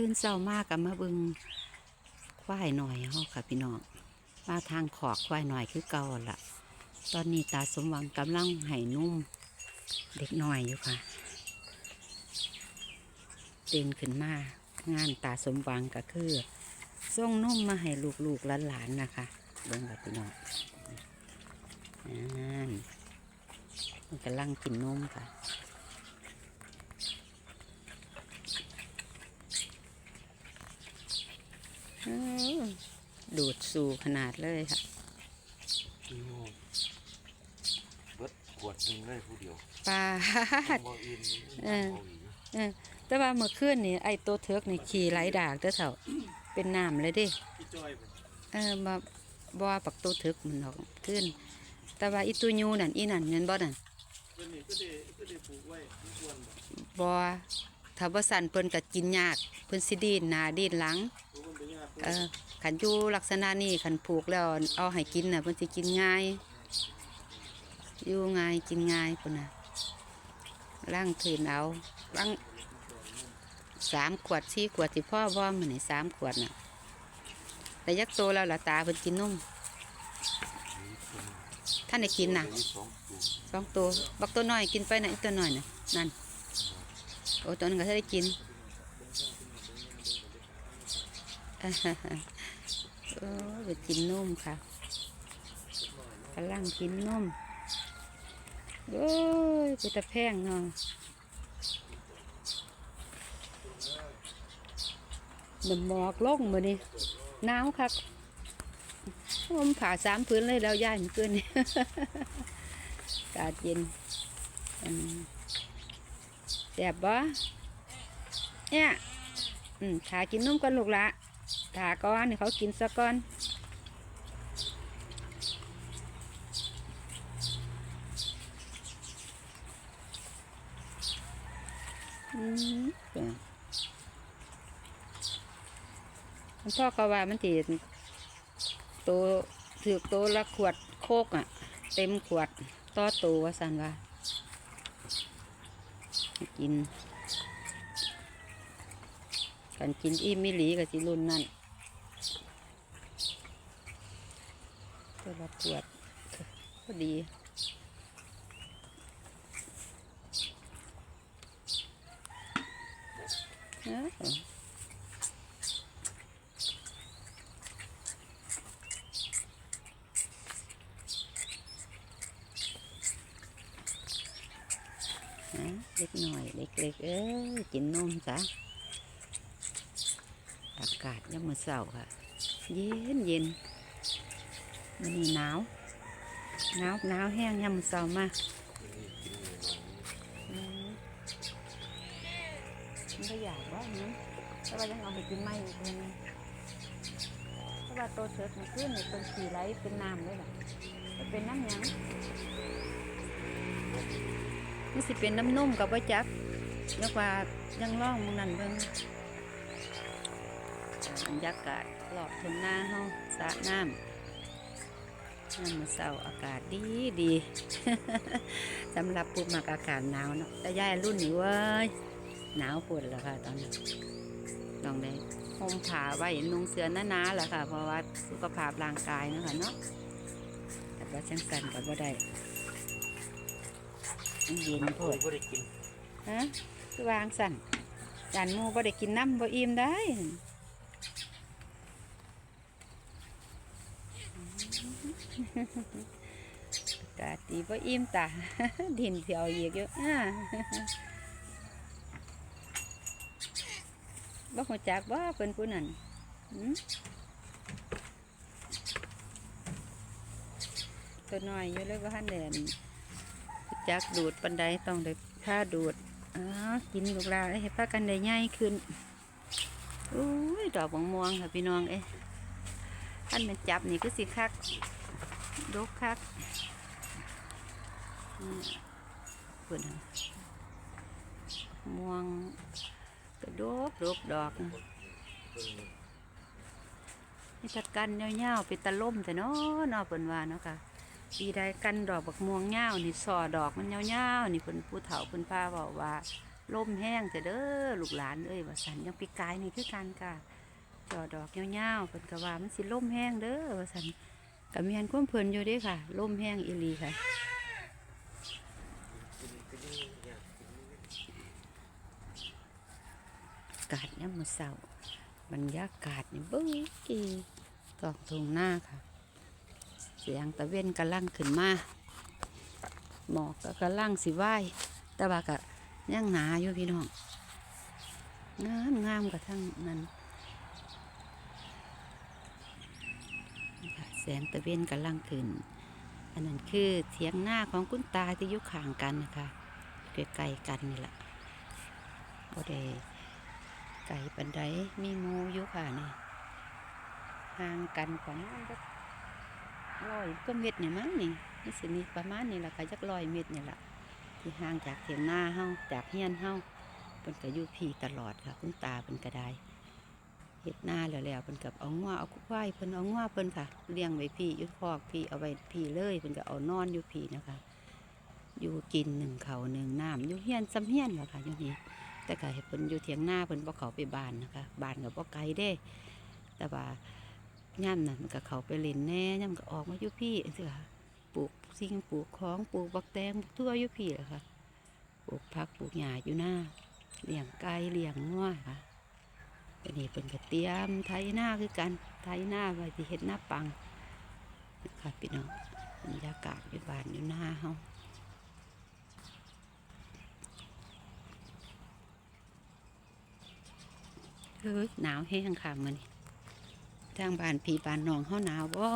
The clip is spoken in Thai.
ตื่นเช้ามากกับมาบิงควายหน่อยเฮาค่ะพี่น้องมาทางขอกควายหน่อยคือเก่าล่ะตอนนี้ตาสมหวังกำลังให้นุ่ม เด็กหน้อยอยู่ค่ะตื่นขึ้นมางานตาสมหวังก็คือส่งนุ่มมาให้ลูกๆหลานๆนะคะเบิ่งค่ะพี่น้องนั่นมันกำลังกินนมค่ะ อืม ดูดสู่ขนาดเลยค่ะพี่โน่เบิดขวดหนึ่งได้ผู้เดียวปลาบ่อื่นเออบ่อีกเออแต่ว่าเมื่อคืนนี่ไอ้ตัวเทือกนี่ขี่ไหลดากเด้อเถ่าเป็นน้ำเลยเดิพี่จ้อยผมเออมาบ่ว่าปักตัวเทือกมันออกขึ้น แต่ว่าอีตัวยูนั่นอีนั่นเงินบ่นั่นเพิ่นนี่ก็ได้ก็ได้ปลูกไว้ทุกวันบ่บ่ถ้าบ่สั่นเพิ่นก็กินยากเพิ่นสิดีนหน้าดีนหลัง เออขันอยู่ลักษณะนี้ขันผูกแล้วเอาให้กินน่ะเพิ่นสิกินง่ายอยู่ง่ายกินง่ายพุ่นน่ะล่างถืนเอาล่างสามขวดสี่ขวดที่พ่อว่อมันนี่สามขวดน่ะแต่ยักโตแล้วล่ะตาเพิ่นกินนมท่านได้กินน่ะสองตัวบักตัวน้อยกินไปน่ะอีกตัวน้อยน่ะนั่นโอ้ตัวนั้นก็ได้กิน โอ้ไปกินนมค่ะกำลังกินนมโอ้ยไปตะแพงเนาะน้ำหมอกล่องมาดิหนาวครับผมผ่าสามพื้นเลยแล้วย่ายมันเกินนี่อากาศเย็นแสบบ่เนี่ยอืมถากินนุ่มก่อนลูกละ ถาก่อนให้เขากินซะก่อนอืมมันพ่อก็ว่ามันตีโตถือโตละขวดโคกอะ เต็มขวดต่อโตว่าสันว่าให้กิน กันกินอิ่มมิหลีกับสิรุ่นนั่นตัวละขวดพอดีเอ้อะเล็กหน่อยเล็กๆเอ้ยกินนมซะ อากาศยังมือเสาค่ะ เย็นเย็นมันนี่หนาวหนาวหนาวแห้งยังมือเสามากมันก็อยากว่านี้แต่ว่ายังเอาไปกินไม่อีกเลยนะเพราว่าตัวเชือกมันขึ้นในเป็นสีไหลเป็นน้ำเลยล่ะจะเป็นน้ำยังนี่สิเป็นน้ำนุ่มกับว่าจักยังว่ายังล่องมึงนั่นเบิ่ง บรรยากาศรอบทุ่งนาเฮาสระน้ำน้ำมันเศร้าอากาศดีดีสำหรับผู้มักอากาศหนาวเนาะแต่ยายรุ่นนี้เว้ยหนาวปวดแล้วค่ะตอนนี้ต้องได้ห่มผ้าไว้นุ่งเสื้อหนาๆแหละค่ะ เพราะว่าสุขภาพร่างกายเนาะค่ะเนาะแต่ว่าจังกันก็บ่ได้มันเย็นปโอ้วยดบ่ได้กินฮะคือวางสั่นจานหมูบ่ได้กินน้ำบ่อิ่มได้ อากาศดีบ่อิ่มตาดินเถียวอีกอยู่อ่าบ่หัวจักบ่เป็นผู้นั้นตัวน้อยอยู่เลยว่าหันแดนจักดูดปันไดต้องได้ผ้าดูดอ๋อกินลูกลานให้พากันได้ใหญ่ขึ้นอุ้ยดอกบางม่วงค่ะพี่น้องเอ้ท่านมันจับนี่ก็สิคัก ดกคักเพิ่นม่วงกระดกดกดอกนี่ถ้ากันเงาๆเป็นตะล่มแต่เนาะเนาะเพิ่นว่าเนาะค่ะปีใดกันดอกบักม่วงเงาวนี่ซอดอกมันเงาๆนี่เพิ่นผู้เฒ่าเพิ่นป้าบอกว่าลมแห้งจะเด้อลูกหลานเอ้ยว่าสันยังปีกายนี่คือกันค่ะจอดอกยาวๆเพิ่นก็ว่ามันสิลมแห้งเด้อว่าสัน ก็มีอันความเพลินอยู่ด้ค่ะลมแห้งอีลีค่ะกาศเนี่ยมือเศร้าบรรยากาศนี่เบิ้งกีตอกทงหน้าค่ะ เสียงตะเวนกำลังขึ้นมาหมอกก็กำลังสิไหวแต่ว่าก็ยังหนาอยู่พี่น้องงามงามกับทั้งนั้นนี่ค่ะแสงตะเวนกำลังขึ้น อันนั้นคือเทียงหน้าของคุณตาที่อยุข่างกันนะคะใกลๆกันนี่แหละบ่ได้ไก่ปันไดมีงูอยู่ค่ะนี่ห่างกันประมาณจักร้อยก็เม็ดเนี่ยมั้งนี่นี่สิมีประมาณนี่แหละค่ะจักร้อยเม็ดนี่แหละที่ห่างจากเถียงหน้าเฮาจากเฮียนเฮาเป็นก็อยู่พี่ตลอดค่ะ คุณตาเป็นก็ได เฮ็ดหน้าแล้วแล้วเป็นกับเอาง้วเอาควายเพิ่นเอาง้วเพิ่นค่ะเลี้ยงไว้พี่ยุดคอกพี่เอาไว้พี่เลยเพิ่นก็เอานอนอยู่พี่นะคะ อยู่กินหนึ่งเขาหนึ่งน้ำอยู่เฮียนซ้ำเฮียนเหรอค่ะอยู่นี่แต่ก็ให้เพิ่นอยู่เถียงหน้าเพิ่นบ่เขาไปบ้านนะคะบ้านก็บ่ไกลเด้ แต่ว่าย่ำน่ะมันก็เขาไปเล่นแน่ย่ำก็ออกมาอยู่พี่จังซี่ค่ะปลูกสิ่งปลูกของปลูกบักแตงปลูกทั่วอยู่พี่แหละค่ะปลูกผักปลูกหญ้าอยู่หน้าเลี้ยงไก่เลี้ยงงัวค่ะ อันนี้เป็นก็เตรียมไถหน้าคือกันไถหน้าไว้ที่เห็ดหน้าปังค่ะพี่น้องบรรยากาศอยู่บ้านอยู่หน้าเฮาเฮ้ยหนาวแห้งค่ะมื่อนทางบ้านพี่บ้านน้องเขาหนาวบ่